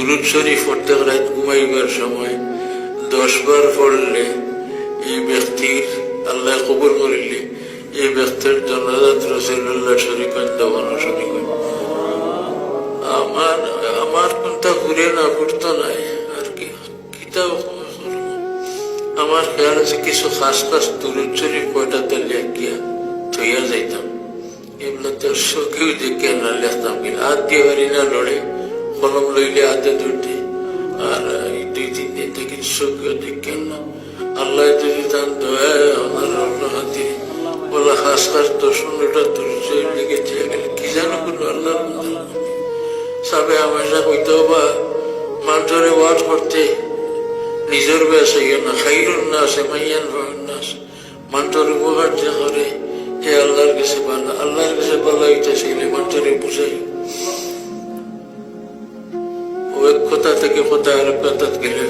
দুরুদ শরীফ পড়তে রাত ঘুমাইবার সময় দশ বার পড়লে এই ব্যক্তির আল্লাহ কবুল করিলে এই ব্যক্তির জনজাত রসুল্লাহ শরীফ দমন শরীফ আমার আমার কোনটা ঘুরে না ঘুরতো নাই, আর কি, কিতাব আমার খেয়াল আছে কিছু খাস খাস দুরুদ শরীফ কয়টা তালিয়া গিয়া থইয়া যাইতাম। এগুলো তো কেউ দেখে না লেখতাম কিনা হাত দিয়ে না লড়ে কলম লইলে হাতে ধরতে আর দুই তিন দিন থেকে কেউ দেখে না আল্লাহ যদি তার দয়া, আমার রহমতি বলা খাস খাস দর্শনটা দুরুদ শরীফ লিখেছে কি জানো কোনো আল্লাহ সাবে হামেশা কইতে বা মানুষরে ওয়াজ করতে। নিজের বেশ হইয়া না খাইরুন না আছে মাইয়ান নাস। মানুষের উপকার যে করে, হে আল্লাহর কাছে ভালো। আল্লাহর কাছে ভালো হইতে শিখলে মানুষের বুঝাই। কথা থেকে কোথায় আর এক কথা গেলে